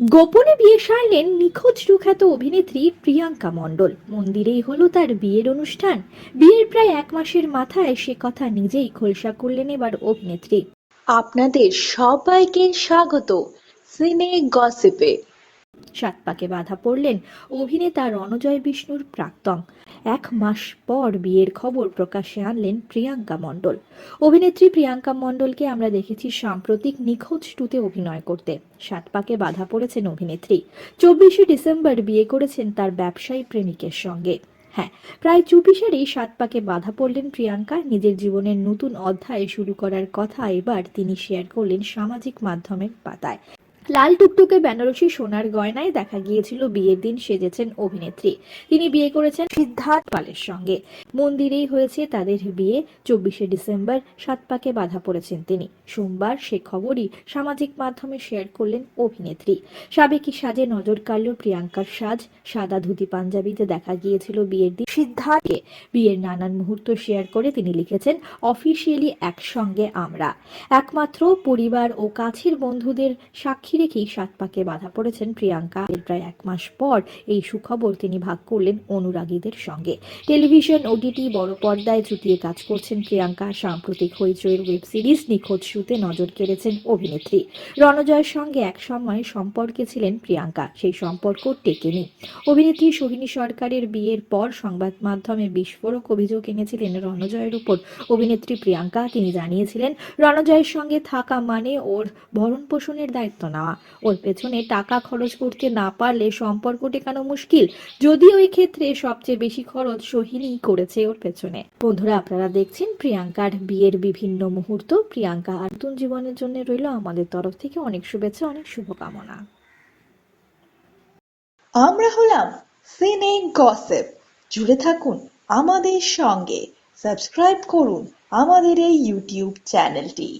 গোপনে বিয়ে সারলেন নিখোঁজ সুখ্যাত অভিনেত্রী প্রিয়াঙ্কা মণ্ডল। মন্দিরেই হলো তার বিয়ের অনুষ্ঠান। বিয়ের প্রায় এক মাসের মাথায় সে কথা নিজেই খোলসা করলেন এবার অভিনেত্রী। আপনাদের সবাইকে স্বাগত। সিনে গসিপে। সাত পাকে বাধা পড়লেন অভিনেতা রণজয় বিষ্ণুর প্রাক্তন। এক মাস পর বিয়ের খবর প্রকাশ্যে আনলেন প্রিয়াঙ্কা মণ্ডল। অভিনেত্রী প্রিয়াঙ্কা মণ্ডলকে আমরা দেখেছি সাম্প্রতিক নিখোঁজ টুতে অভিনয় করতে। সাত পাকে বাধা পড়েছেন অভিনেত্রী। চব্বিশে ডিসেম্বর বিয়ে করেছেন তার ব্যবসায়ী প্রেমিকের সঙ্গে। হ্যাঁ প্রায় চুপিসারেই সাত পাকে বাধা পড়লেন প্রিয়াঙ্কা। নিজের জীবনের নতুন অধ্যায় শুরু করার কথা এবার তিনি শেয়ার করলেন সামাজিক মাধ্যমের পাতায়। লাল টুকটুকে বেনারসি সোনার গয়নায় দেখা গিয়েছিল বিয়ের দিন সেজেছেন অভিনেত্রী। তিনি বিয়ে করেছেন সিদ্ধার্থ পালের সঙ্গে। মন্দিরেই হয়েছে তাদের বিয়ে। চব্বিশে ডিসেম্বর সাত পাকে বাধা পড়েছেন তিনি। সোমবার সে খবরই সামাজিক মাধ্যমে শেয়ার করলেন অভিনেত্রী। সাবেকি সাজে নজর কাড়ল প্রিয়াঙ্কার সাজ। সাদা ধুতি পাঞ্জাবিতে দেখা গিয়েছিল বিয়ের দিন সিদ্ধার্থকে। বিয়ের নানান মুহূর্ত শেয়ার করে তিনি লিখেছেন, অফিসিয়ালি একসঙ্গে আমরা। একমাত্র পরিবার ও কাছের বন্ধুদের সাক্ষী রেখেই সাত পাকে বাধা পড়েছেন প্রিয়াঙ্কা। এর প্রায় এক মাস পর এই সুখবর তিনি ভাগ করলেন অনুরাগীদের সঙ্গে। টেলিভিশন ওটিটি বড় পর্দায় জুটিয়ে কাজ করছেন প্রিয়াঙ্কা। সাম্প্রতিক হইচইয়ের ওয়েব সিরিজ নিখোঁজ শুতে নজর কেড়েছেন অভিনেত্রী। রণজয়ের সঙ্গে এক সময় সম্পর্কে ছিলেন প্রিয়াঙ্কা, সেই সম্পর্ক টেকেনি। অভিনেত্রী সোহিনী সরকারের বিয়ের পর সংবাদ মাধ্যমে বিস্ফোরক অভিযোগ এনেছিলেন রণজয়ের উপর। অভিনেত্রী প্রিয়াঙ্কা, তিনি জানিয়েছিলেন, রণজয়ের সঙ্গে থাকা মানে ওর ভরণ পোষণের দায়িত্ব নেওয়া ওর পেছনে টাকা খরচ করতে না পারলে সম্পর্ক টেকানো মুশকিল? যদিও ক্ষেত্রে সবচেয়ে বেশি খরচ সোহিনীই করেছে ওর পেছনে। বন্ধুরা, আপনারা দেখছেন প্রিয়াঙ্কার বিয়ের বিভিন্ন মুহূর্ত। প্রিয়াঙ্কা আর নতুন জীবনের জন্য রইল আমাদের তরফ থেকে অনেক শুভেচ্ছা, অনেক শুভকামনা। আমরা হলাম সিনে গসিপ। জুড়ে থাকুন আমাদের সঙ্গে। সাবস্ক্রাইব করুন আমাদের এই ইউটিউব চ্যানেলটি।